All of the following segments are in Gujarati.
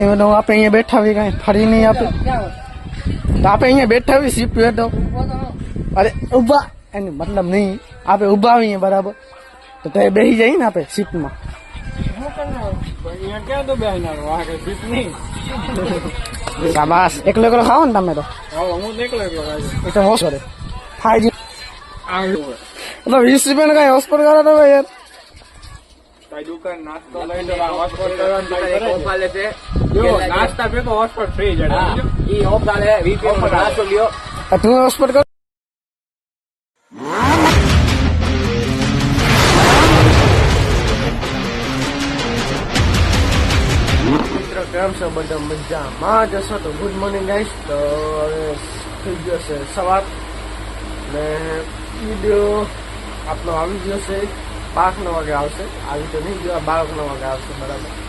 તો આપણે અહીંયા બેઠા હોય કાંઈ ફરી નહીં આપે. તો આપણે અહીંયા બેઠા હોય સીપી બેઠો અરે ઊભા. એની મતલબ નહીં. આપણે ઊભા આવીએ બરાબર. તો તે બેસી જઈએ ને આપણે નહીં શાબાશ. એકલો એકલો ખાઓ ને તમે તો. એ તો હોશ આવ્યું તો વીસ રૂપિયાનો કાંઈ હોસ્પોટ કરો તમે યાર. કઈ દુકાન નાસ્તો લઈ લો હોસ્પોટ કરવાનું ટ્રાય કરે જો નાસ્તા ભેગો હોસ્પોટ ફ્રી જડે આ તું હોસ્પોટ કરો મિત્રો કેમ છો બધા મજામાં જશો તો ગુડ મોર્નિંગ ગાઈસ તો હવે થઈ ગયો છે સવાર ને વીડિયો આપણો આવી ગયો છે બારનો વાગે આવશે આવી તો નહીં ગયો બારનો વાગે આવશે બરાબર.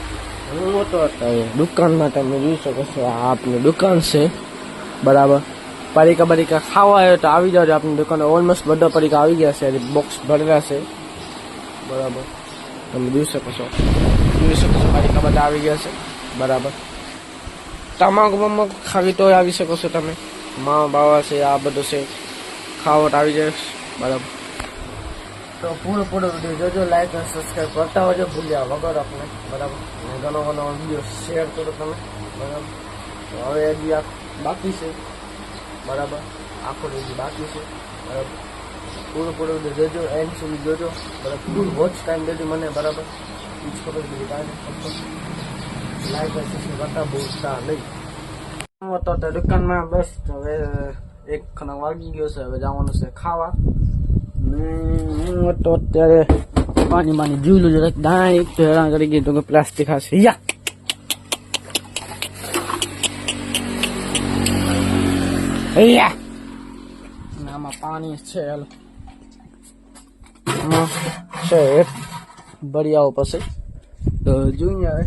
હું હતો અત્યારે દુકાનમાં તમે જોઈ શકો છો આ આપની દુકાન છે, બરાબર. પરીકા બરીકા ખાવા આવ્યો તો આવી જાવ આપની દુકાને ઓલમોસ્ટ બધા પરીકા આવી ગયા છે બોક્સ ભરેલા છે. બરાબર. તમે જોઈ શકો છો. જોઈ શકો છો, પરીકા બધા આવી ગયા છે, બરાબર. તમાકુ બમાકુ ખાવી તોય આવી શકો છો તમે. મા બાવા છે, આ બધું છે. ખાવટ આવી જાય બરાબર. તો પૂરો પૂરો વીડિયો જોજો લાઈક અને સબસ્ક્રાઈબ કરતા હોજો, ભૂલ્યા વગર આપણે. બરાબર? ઘણો ઘણો વીડિયો શેર કરો તમે. બરાબર? તો હવે હજી બાકી છે. બરાબર? આખો હજી બાકી છે. બરાબર? પૂરો પૂરો વીડિયો જોજો એન્ડ સુધી જોજો. બરાબર? ફૂલ વોચ ટાઈમ દેજો મને, બરાબર? ઈજ ખબર બીજી કાંઈ લાઈક અને સબસ્ક્રાઈબ કરતા ભૂલતા નહીં. તો દુકાનમાં બસ હવે એક ખના વાગી ગયો છે, હવે જવાનું છે ખાવા. હું તો અત્યારે પાણી માની જીવલું જરાક દાય એક હેરાન કરી ગયું તો કે પ્લાસ્ટિક હશે યા! આમાં પાણી છે, હાલો. આમાં છે એક બળિયાઓ પાસે તો જોઈએ હવે.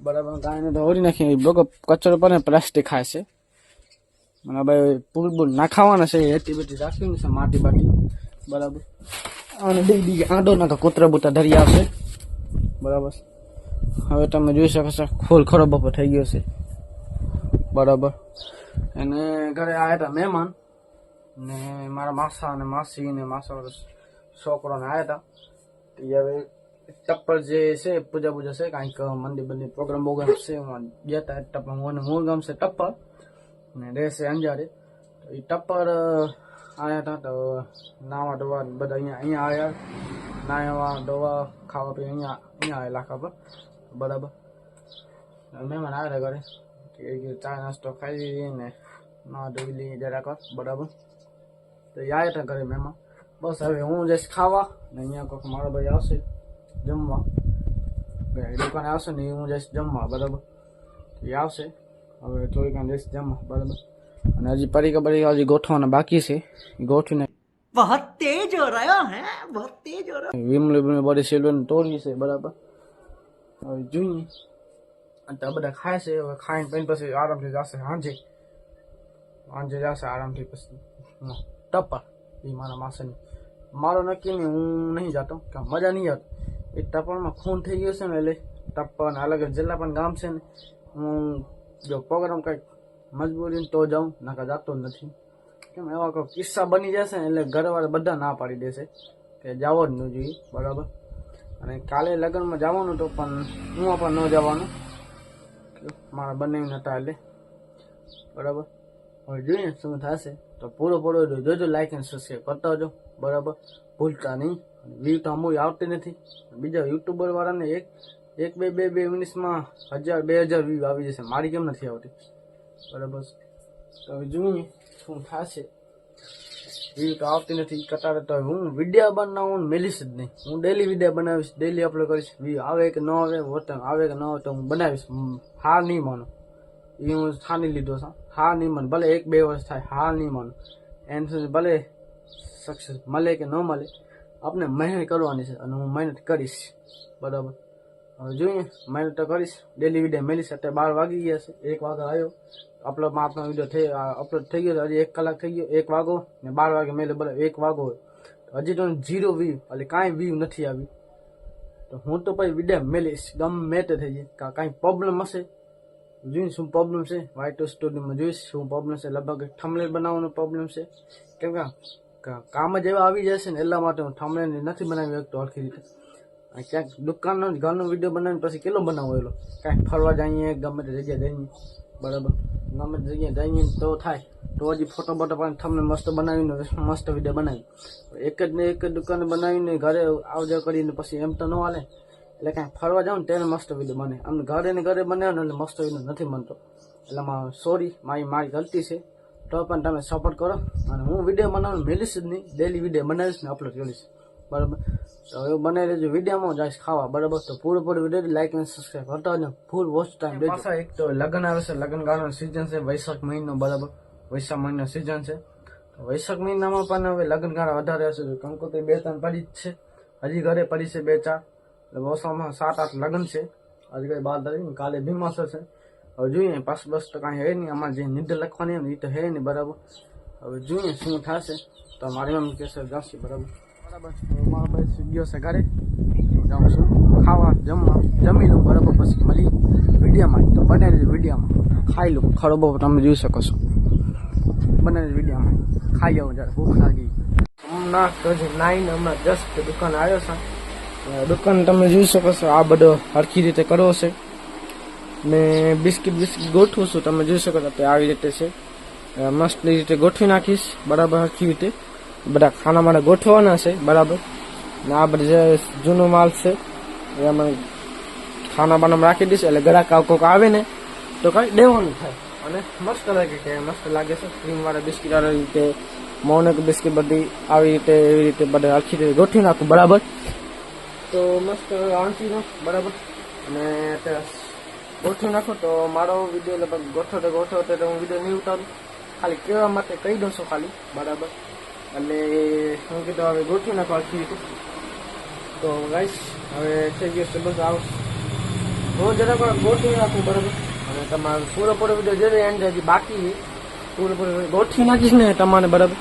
બરાબર, ગાયને તો ઓરી નાખી કચરો પર પ્લાસ્ટિક ખાય છે મને ભાઈ પૂલ બુલ નાખાવાના છે એટી બેટી રાખીને છે માટી બાટી બરાબર અને ડી ડી આંડો ના તો કૂતરા બૂતરા ધરી આવશે બરાબર હવે તમે જોઈ શકો છો ફૂલ ખરો બપોર થઈ ગયો છે બરાબર અને ઘરે આવ્યા હતા મહેમાન ને મારા માસા અને માસી ને માસા છોકરો ને આવ્યા હતા તે હવે ટપ્પર જે છે પૂજા પૂજા છે કાંઈક મંદિર બંદિર પ્રોગ્રામ બોગ્રામ છે એમાં ગયા હતા ટપ્પર મને મૂળ ગામ છે ટપ્પર ને રહેશે અંજારે. તો એ ટપ્પર આવ્યા હતા તો નાવા ધોવા બધા અહીંયા અહીંયા આવ્યા નાવા ધોવા ખાવા પીવા અહીંયા અહીંયા આવેલા ખબર બરાબર. મહેમાન આવ્યા ઘરે. ચા, નાસ્તો ખાઈ લઈએ ને ના ધોઈ લઈએ જરાક બરાબર. તો એ આવ્યા હતા ઘરે મહેમાન. બસ હવે હું જઈશ ખાવા ને અહીંયા કોઈક મારો ભાઈ આવશે જમવા. દુકાને આવશે ને હું જઈશ જમવા. બરાબર. એ આવશે. હવે થોડીક વાર જઈશ જમવા બરાબર અને હજી પરીકા પરીકા હજી ગોઠવાના બાકી છે એ ગોઠવીને बहुत तेज हो रहा है बहुत तेज हो रहा વિમલી વિમલી બધી સિલ્વર તોડી છે બરાબર હવે જોઈએ અને તો આ બધા ખાય છે હવે ખાઈને પછી પછી આરામથી જશે સાંજે સાંજે જશે આરામથી પછી હા, ટપ્પા એ મારા માસાની મારો નક્કી નહીં હું નહીં જતો કે મજા નહીં આવતી એ ટપ્પામાં ખૂન થઈ ગયું છે ને એટલે ટપ્પા અને અલગ અલગ જિલ્લા પણ ગામ છે ને હું જો પ્રોગ્રામ કંઈક મજબૂરી તો જાઉં નકા જાતો નથી. કેમ એવા કોઈ કિસ્સા બની જશે એટલે ઘરવાળા બધા ના પાડી દેશે કે જવો જ ન જોઈએ, બરાબર? અને કાલે લગ્નમાં જવાનું તો પણ હું પણ ન જવાનું. મારા બંને નતા એટલે, બરાબર? હવે જોઈએ શું થશે. તો પૂરો પૂરો જોજો લાઈક એન્ડ સબસ્ક્રાઈબ કરતા જો બરાબર? ભૂલતા નહીં. વ્યૂ તો અમુક આવતી નથી. બીજા યુટ્યુબર વાળાને એક એક બે બે બે મિનિટ્સમાં હજાર, બે હજાર વ્યૂ આવી જશે. મારી કેમ નથી આવતી? બરાબર. હવે જોઈએ શું થશે. વ્યૂ તો આવતી નથી કટારે તો હું વિડીયા બનાવું મેલીશ જ નહીં. હું ડેલી વિડીયા બનાવીશ ડેલી અપલોડ કરીશ. વ્યૂ આવે કે ન આવે વતન આવે કે ન આવે તો હું બનાવીશ. હા નહીં માનું. એ હું થાની લીધો છે. હાર નહીં માનું. ભલે એક બે વર્ષ થાય, હાર નહીં માનું. એમ ભલે સક્સેસ મળે કે ન મળે આપણે મહેનત કરવાની છે અને હું મહેનત કરીશ. બરાબર. જોઈએ મહેનત તો કરીશ. ડેલી વીડિયો મેલીશ, અત્યારે બાર વાગી ગયા છે. એક વાગે આવ્યો. અપલોડ આપનો વીડિયો થઈ અપલોડ થઈ ગયો હજી એક કલાક થઈ ગયો, એક વાગો. ને બાર વાગે મેલે બરાબર એક વાગો હજી તો જીરો વ્યૂ એટલે કાંઈ વ્યૂ નથી આવી. તો હું તો પછી વીડિયો મેલીશ. ગમે તે થઈ જાય. કાંઈ પ્રોબ્લેમ હશે? જોઈશ શું પ્રોબ્લેમ છે? વાઇટ સ્ટુડિયોમાં જોઈશ શું પ્રોબ્લેમ છે? લગભગ થમલેલ બનાવવાનો પ્રોબ્લેમ છે. કેમ કે કામ જ એવા આવી જશે ને એટલા માટે હું થમલેલ નથી બનાવી શકતો આખી રીતે. ક્યાંક દુકાનનો ઘરનો વીડિયો બનાવીને પછી કેટલો બનાવો એલો? કાંઈક ફરવા જઈએ, ગમે તે જગ્યાએ જઈએ. બરાબર? ગમે તે જગ્યાએ જઈએ તો થાય. તો હજી ફોટો બોટો પણ તમને મસ્ત બનાવીને, મસ્ત વીડિયો બનાવી. એક જ ને એક જ દુકાને બનાવીને ઘરે આવ જાવ કરીને પછી એમ તો ન હાલે. એટલે કાંઈ ફરવા જાઉં ને તેને મસ્ત વીડિયો બને. આમ ઘરે ને ઘરે બનાવ્યો ને એટલે મસ્ત વીડિયો નથી બનતો. એટલે મારું સોરી મારી મારી ગલતી છે. તો પણ તમે સપોર્ટ કરો. અને હું વીડિયો બનાવવાનું મેલીશ જ નહીં. ડેલી વીડિયો બનાવીશ ને અપલોડ કરીશ. બરાબર? તો એવું બનાવી લેજો. વિડીયોમાં જઈશ ખાવા બરાબર? તો પૂરું પૂરું વીડિયો લાઈક અને સબસ્ક્રાઈબ કરતા ને ફૂલ વોચ ટાઈમ પાછા એક તો લગ્ન આવે છે લગ્ન ગાળાનો સિઝન છે વૈશાખ મહિનો બરાબર? વૈશાખ મહિનો સિઝન છે. વૈશાખ મહિનામાં પણ હવે લગ્ન ગાળા વધારે હશે. કંકોત્રી બે ત્રણ પડી જ છે. હજી ઘરે પડી છે બે ચાર. ઓછામાં સાત આઠ લગ્ન છે. હજી કઈ બાર તારીખ કાલે ભીમાસ છે. હવે જોઈએ પાસ બસ તો કાંઈ હે નહીં. અમારે જે નિર્ણય લખવાની ને એ તો હે નહીં બરાબર? હવે જોઈએ શું થશે. તો મારી એમ કહેશે જશે બરાબર? બરાબર. મારો ભાઈ છે ઘરે. હું જાઉં છું. ખાવા, જમવા. જમી લઉં બરાબર પછી મળી વિડીયામાં. તો દેજો વિડીયામાં. ખાઈ લઉં. ખરો બહુ, તમે જોઈ શકો છો. બનાવી વિડીયામાં. ખાઈ આવું જ્યારે ભૂખ હમણાં તો જે નાઈને હમણાં જસ્ટ દુકાન આવ્યો છે. દુકાન તમે જોઈ શકો છો. આ બધો હરખી રીતે કરવો છે. ને બિસ્કિટ બિસ્કિટ ગોઠવું છું. તમે જોઈ શકો છો તે આવી રીતે છે. મસ્ત રીતે ગોઠવી નાખીશ. બરાબર હરખી રીતે. બધા ખાના માટે ગોઠવવાના છે, બરાબર? ને આ બધું જે જૂનો માલ છે, એ અમે ખાના બાનામાં રાખી દઈશું, એટલે ગ્રાહક કોક આવે ને, તો કઈ દેવાનું થાય. અને મસ્ત લાગે કે મસ્ત લાગે છે. ક્રીમ વાળા બિસ્કિટ વાળા રીતે મોનક બિસ્કિટ બધી આવી રીતે, એવી રીતે બધા આખી રીતે ગોઠવી નાખું, બરાબર? તો મસ્ત આંટી નો બરાબર? અને ગોઠવી નાખો, તો મારો વીડિયો લગભગ ગોઠવતો ગોઠવતો તો હું વીડિયો નહીં ઉતારું. ખાલી કહેવા માટે કહી દઉં છું ખાલી, બરાબર? એટલે શું કીધું હવે ગોઠવી નાખો આખી તો ગાઈશ હવે થઈ ગયો છે બસ આવ. હું જરા પણ ગોઠવી નાખું બરાબર. અને તમારો પૂરેપૂરો પૂરો વીડિયો જોજો એન્ડ હજી બાકી છે. પૂરો પૂરો ગોઠવી નાખીશ ને તમારે બરાબર.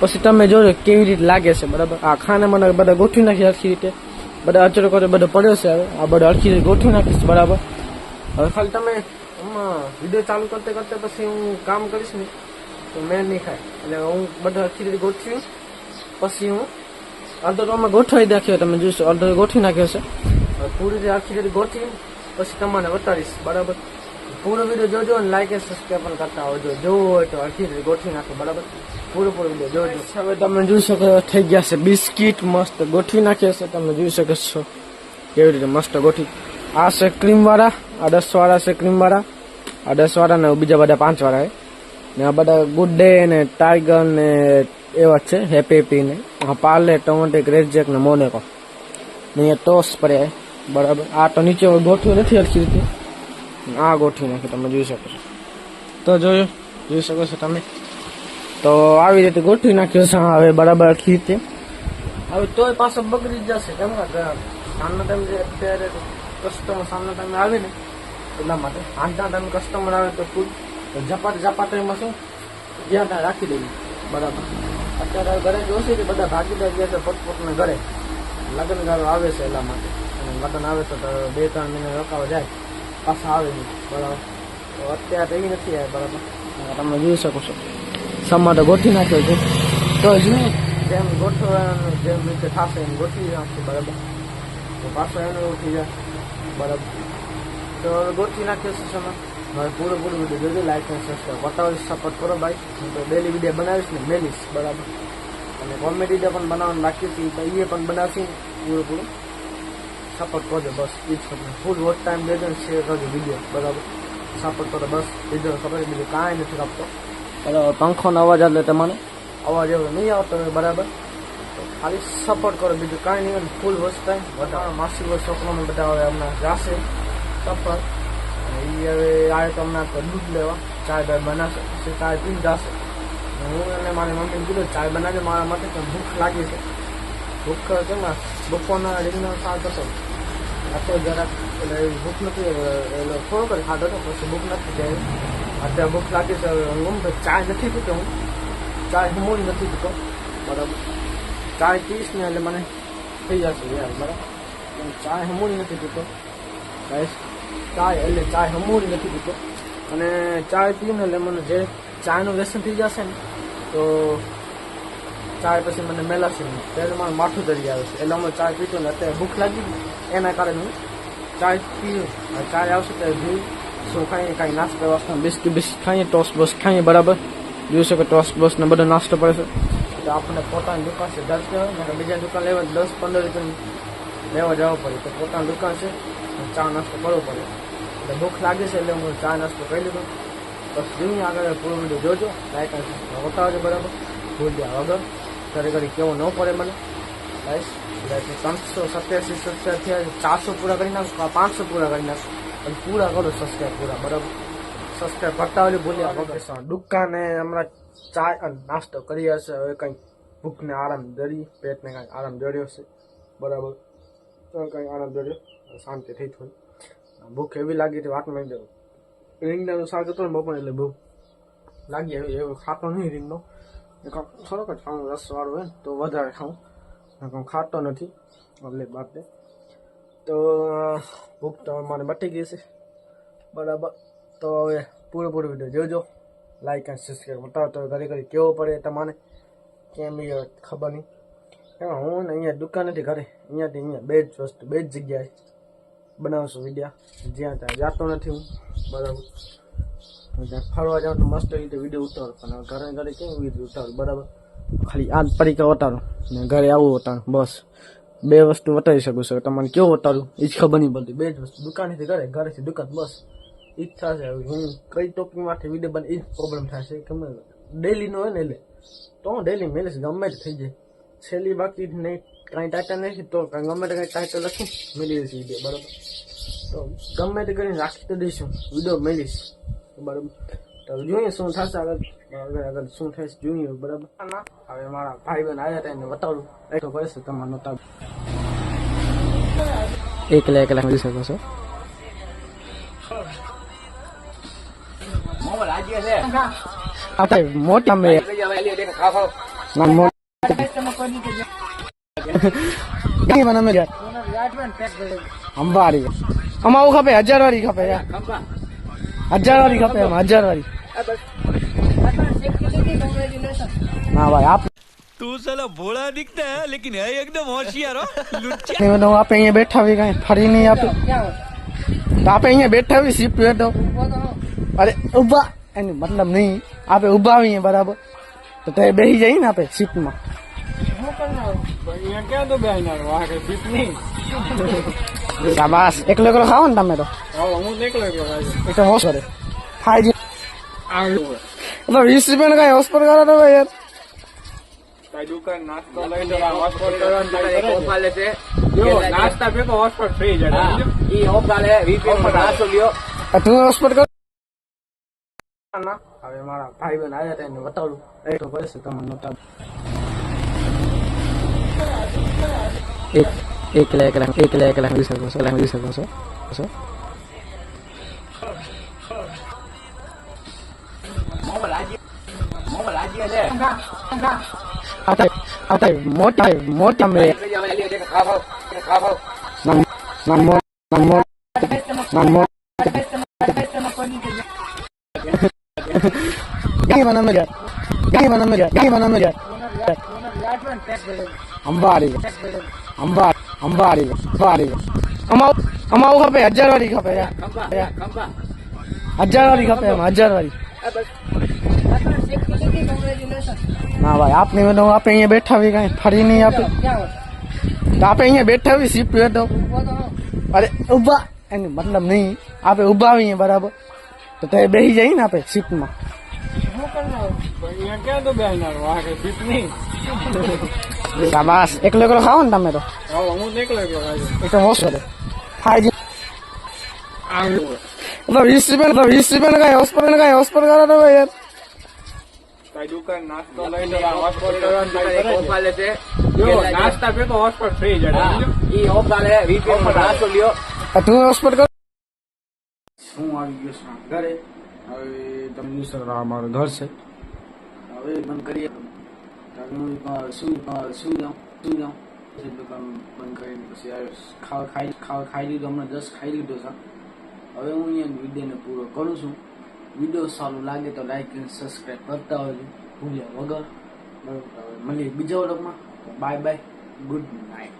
પછી તમે જોજો કેવી રીતે લાગે છે, બરાબર. આ ખાને મને બધા ગોઠવી નાખી આખી રીતે. બધા અચરો કરે બધો પડ્યો છે હવે. આ બધો અડખી રીતે ગોઠવી નાખીશ, બરાબર. હવે ખાલી તમે વીડિયો ચાલુ કરતે કરતે પછી હું કામ કરીશ ને, તો મેં નહીં ખાય. એટલે હું બધું આખી રીતે ગોઠવી, પછી હું અડધો તો અમે ગોઠવાઈ નાખ્યો, તમે જોઈશો અડધો ગોઠવી નાખ્યો છે. પૂરી રીતે આખી રીતે ગોઠવી, પછી તમને બતાવીશ બરાબર? પૂરો વીડિયો જોજો અને લાઈક અને સબસ્ક્રાઈબ પણ કરતા આવજો. જોવું હોય તો આખી રીતે ગોઠવી નાખો, બરાબર? પૂરો પૂરો વીડિયો જોજો. હવે તમે જોઈ શકો થઈ ગયા છે, બિસ્કિટ મસ્ત ગોઠવી નાખ્યા છે, તમે જોઈ શકો છો કેવી રીતે મસ્ત ગોઠવી. આ છે ક્રીમ વાળા, આ દસ વાળા છે ક્રીમ વાળા, આ દસ વાળા ને બીજા બધા પાંચ વાળા છે. ને આ બધા ગુડ ડે ને ટાઈગર ને એવા છે હેપી હેપી ને. આ પાર્લે ટોમેટો ગ્રેટ જેક ને મોનેકો. ને અહીંયા ટોસ પડે બરાબર. આ તો નીચે ગોઠવ્યું નથી હરખી રીતે. આ ગોઠવી નાખ્યું તમે જોઈ શકો છો. તો જોયું, જોઈ શકો છો તમે. તો આવી રીતે ગોઠવી નાખ્યો છે, હવે બરાબર હરખી રીતે. હવે તોય પાછો બગડી જશે. કેમ કે સામનો તમે જે અત્યારે કસ્ટમર સામનો તમે આવે ને એટલા માટે. આજના તમે કસ્ટમર આવે તો તો ઝપાટ ઝપાટ એમાં શું જ્યાં ત્યાં રાખી દઈએ બરાબર. અત્યારે ઘરે જોશે કે બધા ભાગીદાર ગયા છે પોતપોતને ઘરે. લગ્ન ગાળો આવે છે એટલા માટે. અને લગ્ન આવે તો બે ત્રણ મહિને રોકાવા જાય. પાછા આવે નહીં. બરાબર. તો અત્યારે એવી નથી આવે બરાબર. તમે જોઈ શકો છો. સમાટો ગોઠવી નાખ્યો છે. તો જોઈએ જેમ ગોઠવવાનું જેમ રીતે થશે એમ ગોઠવી નાખશે, બરાબર. તો પાછો એનું થઈ જાય. બરાબર. તો ગોઠવી નાખ્યો છે સમય હવે પૂરો પૂરો વીડિયો જોજો લાઈક અને સબસ્ક્રાઈબ બતાવીશ સપોર્ટ કરો ભાઈ. હું તો ડેલી વીડિયો બનાવીશ ને મેલીશ બરાબર. અને કોમેડી જે પણ બનાવવાનું બાકી છે તો એ પણ બનાવશે પૂરેપૂરું. પૂરો સપોર્ટ કરજો બસ. એ જ ખબર ફૂલ વોચ ટાઈમ દેજો ને શેર કરજો વીડિયો બરાબર. સપોર્ટ કરો બસ. બીજો ખબર બીજું કાંઈ નથી આપતો બરાબર પંખોનો અવાજ એટલે તમને અવાજ એવો નહીં આવતો બરાબર. ખાલી સપોર્ટ કરો. બીજું કાંઈ નહીં ફૂલ વોચ ટાઈમ બધા માસી વર્ષ છોકરાને બધા હવે હમણાં જાશે. અને એ હવે આવે તો હમણાં તો દૂધ લેવા. ચાય બાય બનાવશે. ચાય પીને જશે. હું અને મારી મમ્મીને કીધું, ચાય બનાવજો, મારા માટે તો ભૂખ લાગી છે. ભૂખ છે ને, બપોરના રીંગનો શાક હતો. આ તો જરાક, એટલે ભૂખ નથી એટલે થોડોક જ ખાધો હતો પછી ભૂખ નથી જાય અત્યારે ભૂખ લાગી છે હું તો ચાય નથી પીતો હું. ચાય હું નથી પીતો. બરાબર. ચાય પીશ ને એટલે મને થઈ જશે યાર, બરાબર. ચાય હમૂળી નથી પીતો. ગાઈસ ચાય, એટલે ચાય હમૂળી નથી પીતો અને ચાય પીને એટલે મને જે ચાયનું વ્યસન થઈ જશે ને, તો ચાય પછી મને મેલાશે નહીં ત્યારે મારું માથું દરી આવે છે. એટલે હું ચાય પીતો ને અત્યારે ભૂખ લાગી એના કારણે હું ચાય પીવું ચાય આવશે ત્યારે જોઈ શું ખાઈએ? કાંઈ નાસ્તો વાસ્તો બિસ્કીટ બિસ્કીટ ખાઈએ ટોસ બોસ ખાઈએ, બરાબર? જોઈ શકો ટોસ બોસ ને બધો નાસ્તો પડે છે? તો આપણને પોતાની દુકાન છે દસ કહેવાય બીજા દુકાન લેવા દસ પંદર રૂપિયા લેવા જવું પડે. તો પોતાની દુકાન છે ચા નાસ્તો કરવો પડે. એટલે ભૂખ લાગે છે એટલે હું ચા નાસ્તો કરી લીધો. બસ જોઈએ આગળ પૂરો વીડિયો જોજો. લાઈક બતાવજો બરાબર. ભૂલ્યા વગર. ઘરે ઘડી કેવો ન પડે મને. ગાઈસ ત્રણસો સત્યાસી સત્યાસી ચારસો પૂરા કરી નાખો પાંચસો પૂરા કરી નાખો અને પૂરા કરો સબસ્ક્રાઈબ પૂરા, બરાબર? સબસ્ક્રાઈબ કરતા હોય ભૂલ્યા વગર. દુકાને હમણાં ચા અને નાસ્તો કરી હશે. હવે કંઈક ભૂખને આરામ દરી પેટને કાંઈક આરામ જડ્યો છે. બરાબર? કંઈક આરામ જડ્યો શાંતિ થઈ થોડી. ભૂખ એવી લાગી હતી વાતમાં જવું રીંગણાનું શાક હતું ને બપોરે, એટલે ભૂખ લાગી એવી એવું ખાતો નહીં રીંગનો થોડોક જ ખાવું રસવાળું હોય તો વધારે ખાઉં. ખાતો નથી, એટલે બાપે તો, ભૂખ તો મારે મટી ગઈ છે. બરાબર. તો હવે પૂરેપૂરો પૂરો વીડિયો જોજો. લાઈક એન્ડ સબસ્ક્રાઈબ બતાવો તો ઘડી ઘડી કેવો પડે તમારે. કેમ એ ખબર નહીં. હું ને અહીંયા દુકાન નથી ઘરે. અહીંયાથી અહીંયા બે જ વસ્તુ, બે જ જગ્યાએ. બનાવશું વિડીયા જ્યાં ત્યાં જાતો નથી હું. બરાબર. જ્યાં ફરવા જાઉં તો મસ્ત રીતે વીડિયો ઉતારું. પણ ઘરે ઘરે કેમ વીડિયો ઉતારું? બરાબર. ખાલી આ પરીકા ઉતારું. ને ઘરે આવું ઉતારું. બસ. બે વસ્તુ બતાવી શકું છું. તમને કેવું ઉતારું? એ જ ખબર નહીં પડતી. બે જ વસ્તુ. દુકાનેથી ઘરે, ઘરેથી દુકાન. બસ. એ જ થશે હું કઈ ટોપિકમાંથી વીડિયો બને એ જ પ્રોબ્લેમ થશે. ગમે ડેલીનો હોય ને એટલે. તો હું ડેલી મેલીશ ગમે જ થઈ જાય. છેલ્લી બાકી નહીં. કાંઈ ટાટા નથી તો કાંઈ ગમે તે કાંઈ ટાઇટલ લખી મેળવી દઈશ વીડિયો બરાબર? તો ગમે તે કરીને રાખી તો દઈશું વીડિયો મેળવીશ બરાબર? તો જોઈએ શું થશે આગળ આગળ આગળ શું થશે જોઈએ બરાબર? ના હવે મારા ભાઈ બહેન આવ્યા હતા એને બતાવું. એ તો કહેશે તમારે નતા એકલા એકલા મળી શકો છો. મોબાઈલ આજે છે. આપણે મોટા મોટા. ઘણી મને અમે અંબાડી આમાં આવું ખપે હજાર વાળી ખપે હજાર વાળી ખપે આમાં હજાર વાળી હા ભાઈ આપ તું સલા ભોળા દિખતા હે લેકિન હે એકદમ હોશિયાર હો. લુચ્ચા મેં આપે અહીંયા બેઠા હોય કાંઈ ફરી નહીં આપે. તો આપે અહીંયા બેઠા હોય સીપ બેઠો અરે ઊભા એની મતલબ નહીં. આપે ઊભા હોઈએ બરાબર. તો તે બેસી જઈએ ને આપણે સીપમાં શાબાશ એકલો એકલો ખાઓ ને તમે તો? હું એટલે વીસ રૂપિયા કાંઈ હોશ કરો તો યાર. તારી દુકાન નાસ્તો લઈ લો, આ hotspot કરવાનું ટ્રાય કરે. જો, નાસ્તા ભેગો hotspot free છે. આ તું હોશ પર કર. ના હવે મારા ભાઈ બેન આવ્યા હતા એને બતાવું. એ તો કહેશે તમને નતા એક એકલા એકલા એકલા એકલા મળી શકો છો મળી. શકો છો છો મોટા મોટા. મેં ના અંબા અંબારી અંબારી અમાવ ખપે હજાર વાળી ખપે યાર હજાર વાળી ખપે એમ હજાર વાળી. ના ભાઈ આપને આપણે આપે અહીંયા બેઠા હોય કાંઈ ફરી નહીં આપે. તો આપે અહીંયા બેઠા હોય સીપ પે અરે ઊભા એની મતલબ નહીં. આપે ઊભા આવીએ બરાબર. તો તે બેસી જઈએ ને આપે સીટમાં અહીંયા ક્યાં તો બેસનાર સીટ નહીં. શાબાશ. એકલો એકલો ખાઓ ને તમે તો. એ તો વીસ રૂપિયા વીસ રૂપિયા કાંઈ પર કાંઈ હોસ્પિટલ કરો. તો યાર ઘરે. હવે તમને સર આ મારું ઘર છે. હવે બંધ કરીએ. તો હું શું શું જાઉં શું જાઉં પછી દુકાન બંધ કરીને પછી આવ્યો ખાવા ખાઈ ખાવા ખાઈ લીધો હમણાં દસ ખાઈ લીધો છે હવે હું અહીંયા વિડીયોને પૂરો કરું છું વીડિયો સારું લાગે તો લાઈક અને સબસ્ક્રાઈબ કરતા હોય ભૂલ્યા વગર બરાબર મળીએ બીજા વ્લોગમાં બાય બાય ગુડ નાઇટ